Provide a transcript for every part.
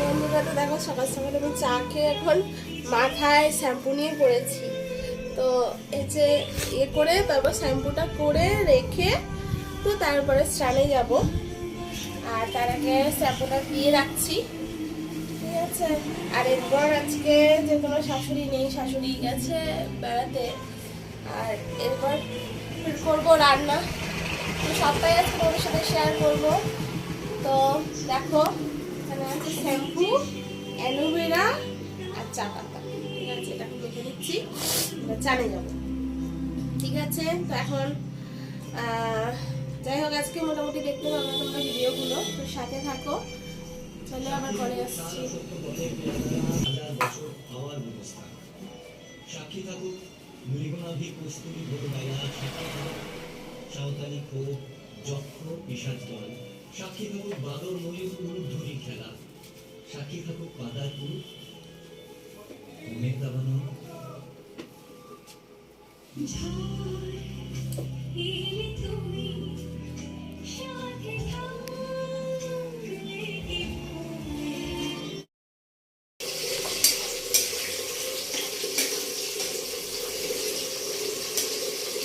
বন্ধুরা, তো দেখো সকাল সকাল আমি চা খেয়ে এখন মাথায় শ্যাম্পু নিয়ে পড়েছি। তো এই যে ইয়ে করে, তারপর শ্যাম্পুটা করে রেখে তো তারপরে স্নানে যাব। আর তার আগে শ্যাম্পুটা দিয়ে রাখছি। ঠিক আছে? আর এরপর আজকে যে কোনো শাশুড়ি নেই, শাশুড়ি গেছে বেড়াতে। আর এরপর করব রান্না। সবটাই আজকে তোমাদের সাথে শেয়ার করব। তো দেখো আছে শ্যাম্পু অ্যালোভেরা আর চা পাতা। ঠিক আছে, এটা এখন মেখে দিচ্ছি চানে যাব। ঠিক আছে, তো এখন যাই হোক, আজকে মোটামুটি দেখতে পাবে তোমরা ভিডিওগুলো। তো সাথে থাকো। চলো, আবার পরে আসছি। সাক্ষী থাকুক মৃগনাভি কস্তুরী ভোরবেলা সাক্ষী থাকুক সাঁওতালি ক্ষোভ যক্ষ পিসাজ দল সাক্ষী থাকুক বাদর ময়ূর, উলুধ্বনি খেলা। সাক্ষী থাকুক পাদারপুর মনের দাবানো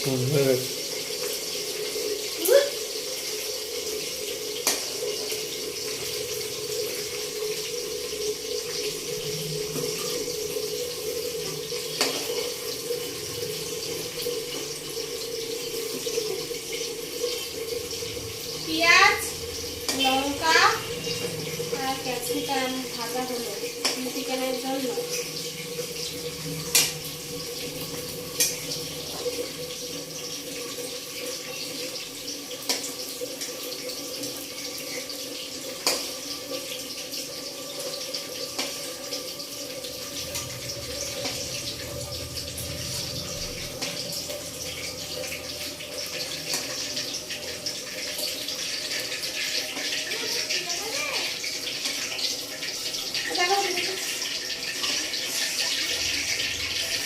হুম, পেঁয়াজ লঙ্কা আর ক্যাপসিকাম ভাজা হলো। চিকেনের জন্য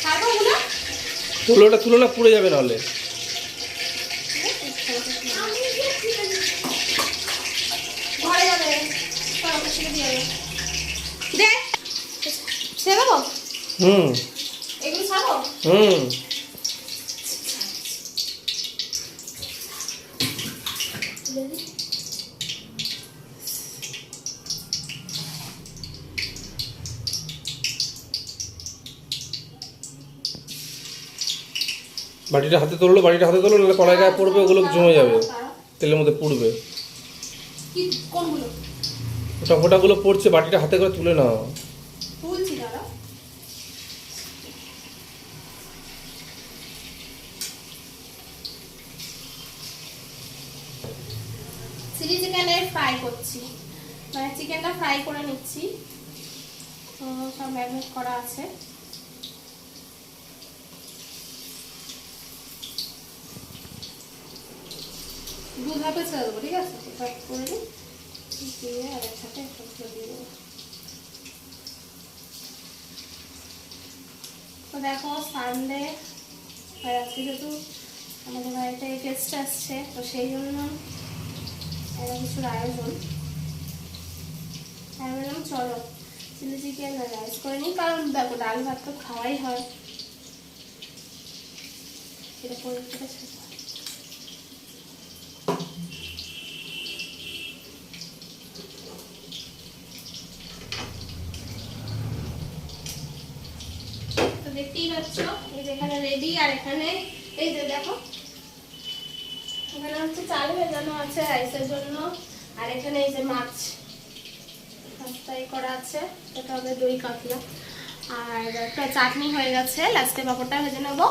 খাব ওগুলো তুলোটা তুলো না পুড়ে যাবে নাহলে। হুম। হুম। বাটিটা হাতে তুললো বাটিটা হাতে তুললো নাহলে কড়াই গায়ে পড়বে ওগুলো জমে যাবে তেলের মধ্যে পুড়বে। ওটা ফোটাগুলো পড়ছে বাটিটা হাতে করে তুলে নাও। চিলি চিকেনে ফ্রাই করছি। মানে চিকেনটা ফ্রাই করে নিচ্ছি। তো সব ম্যারিনেট করা আছে। দুধ ছেড়ে দেবো ঠিক আছে? এটা করে নিই দিয়ে আর দিয়ে দেবো। তো দেখো সানডে আর আজকে যেহেতু আমাদের বাড়িতে গেস্ট আসছে, তো সেই জন্য একটা কিছুর আয়োজন আমি বললাম, চলো, চিলি চিকেন আর রাইস করে নিই। কারণ দেখো, ডাল ভাত তো খাওয়াই হয়। এটা করে যে এখানে রেডি আর এখানে এই যে দেখো, এখানে হচ্ছে চাল ভেজানো আছে রাইসের জন্য, আর এখানে এই যে মাছ করা আছে হবে দই আর একটা চাটনি হয়ে গেছে লাস্টে পাপড়টা ভেজে নেব।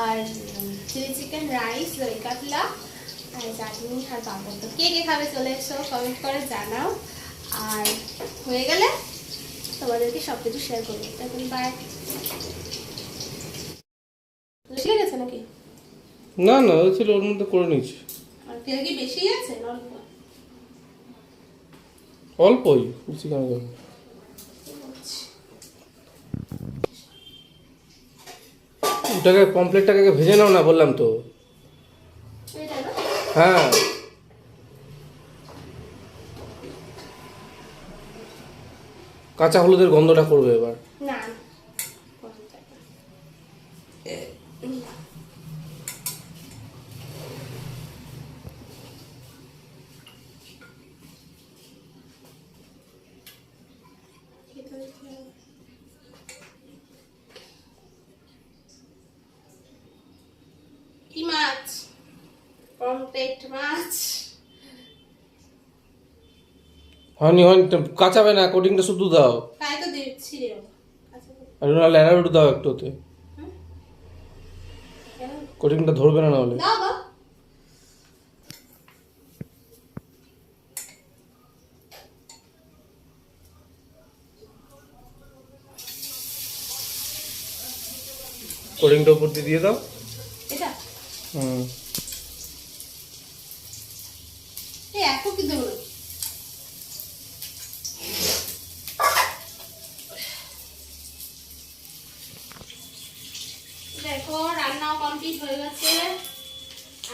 আর চিলি চিকেন রাইস দই কাতলা, আর চাটনি আর পাপড়। তো কে কে খাবে চলে এসো কমেন্ট করে জানাও। আর হয়ে গেলে তোমাদেরকে সব কিছু শেয়ার করব এখন বাই না না ওই ছিল ওর মধ্যে করে নিয়েছি। তেল কি বেশি আছে অল্প? অল্পই বেশি কেন যাবে ওটাকে কমপ্লিটটাকে আগে ভেজে নাও না বললাম তো। হ্যাঁ। কাঁচা হলুদের গন্ধটা করবে এবার। না না গরম থাকবে। খেতে দিতে হবে। কি মাছ পমটেট মাছ হয়নি হয়নি কাঁচাবে না কোটিংটা শুধু দাও। তাই তো দিচ্ছি। রে আচ্ছা আর অ্যারারুট দাও একটু ওতে কোটিংটা ধরবে না নাহলে। কোটিংটা উপর দিয়ে দিয়ে দাও। এটা? হুম এই এত কি দেবো না দেখো রান্নাও কমপ্লিট হয়ে গেছে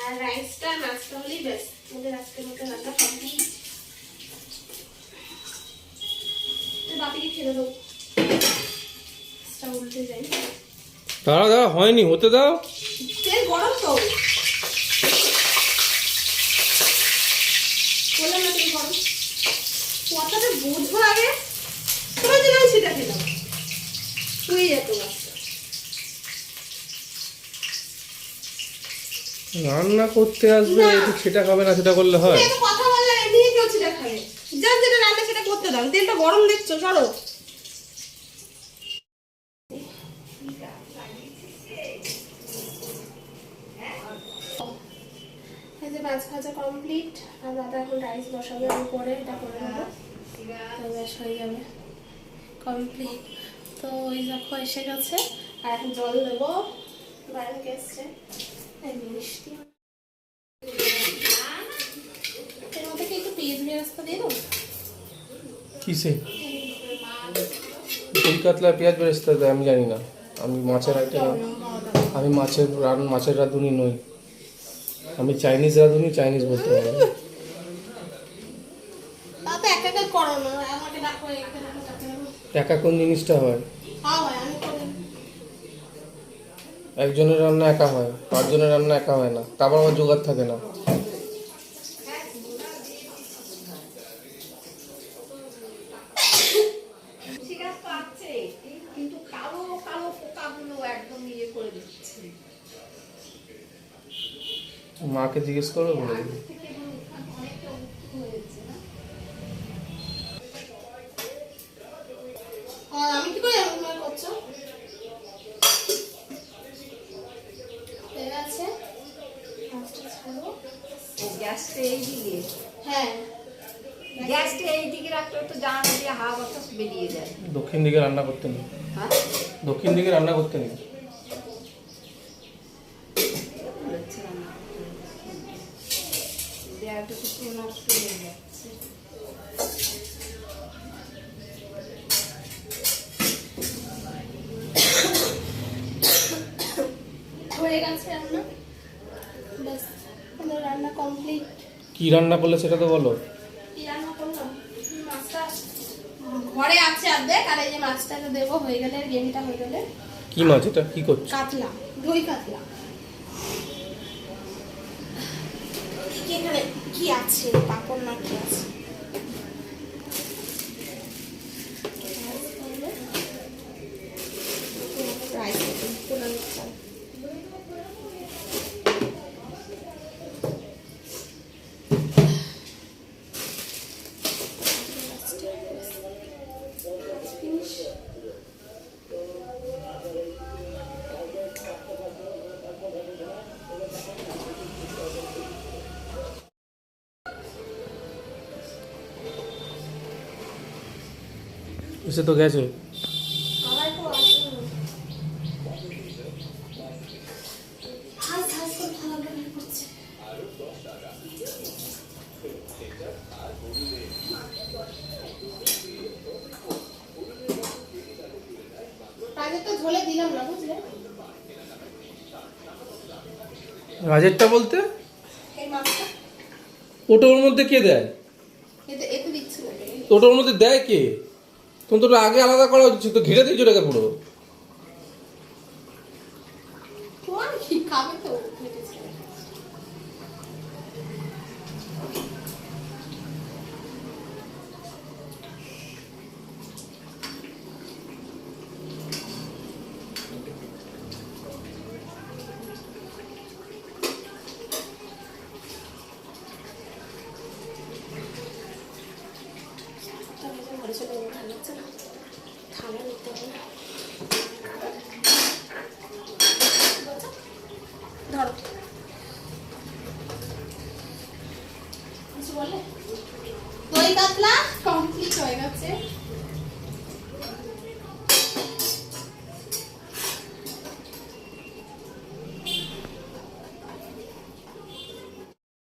আর রাইসটা নাচতে হলেই ব্যাস আমাদের আজকের মতো রান্না কমপ্লিট বাপিকে খেতে দেবো উল্টে যাই দাঁড়া দাঁড়া হয়নি হতে দাও। তেল গরম তো। বললাম না তেল গরম। কথাটা বুঝব আগে। তোমার জন্য সেটা খেলাম শুয়ে যেত রান্না করতে আসবে। একটু সেটা খাবে না সেটা করলে হয়। কথা বললে এমনি কেউ সেটা খাবে। যার যেটা রান্না সেটা করতে দাও। তেলটা গরম দেখছ সরো। এই যে মাছ ভাজা কমপ্লিট আর দাদা এখন রাইস বসাবে আমি পরে এটা করে নেব। তো হয়ে যাবে। কমপ্লিট তো ওই দেখো এসে গেছে। আর এখন জল দেবো। বাইরে এসছে এই মিষ্টি এর মধ্যে কি একটু পেঁয়াজ বেরাস্তা দেবো কিসে? দই কাতলা পেঁয়াজ বেরেস্তা দেয় আমি জানি না। আমি মাছের আইটেম আমি মাছের রান মাছের রাঁধুনি নই। আমি চাইনিজ রাঁধুনি চাইনিজ বলতে পারি। একা কোন জিনিসটা হয় আমি করে একজনের রান্না একা হয় পাঁচজনের রান্না একা হয় না তারপর আমার জোগাড় থাকে না। ইয়ে মাকে জিজ্ঞেস করবে বলে দেবে। থেকে অনেকটা উঁচু হয়েছে না আর আমি কি করে এমন করে করছ ঠিক আছে মাছটা ছাড়ো গ্যাসটা এই দিকে হ্যাঁ গ্যাসটা এই দিকে রাখলে তো জানালা দিয়ে হাওয়া বাতাস বেরিয়ে যায় দক্ষিণ দিকে রান্না করতে নেই হ্যাঁ দক্ষিণ দিকে রান্না করতে নেই বলেছে রান্না করতে। দেয়ালটা তো পুরো নষ্ট হয়ে যাচ্ছে হয়ে গেছে রান্না ব্যাস আমাদের রান্না কমপ্লিট কি রান্না করলে সেটা তো বলো। ঘরে আছে অর্ধেক আর এই যে মাছটাকে দেবো হয়ে গেলে গ্রেভিটা হয়ে গেলে কি মাছ এটা? কি করছ? কাতলা দই কাতলা। কি এখানে কি আছে? পাপড় না কি আছে? দিলাম না বুঝলে? রাজেরটা বলতে? ওটা ওর মধ্যে কে দেয়? তো ওটা ওর মধ্যে দেয় কে? তুমি ওটা আগে আলাদা করা উচিত তো ঘিরে দিয়েছ ওটাকে পুরো তোমার কি খাবে তো ভেবেছি। তবে যে ঘরে চলে যাব, ভালো লাগছে না। থালা নিতে হবে। ধরো কিছু বলে দই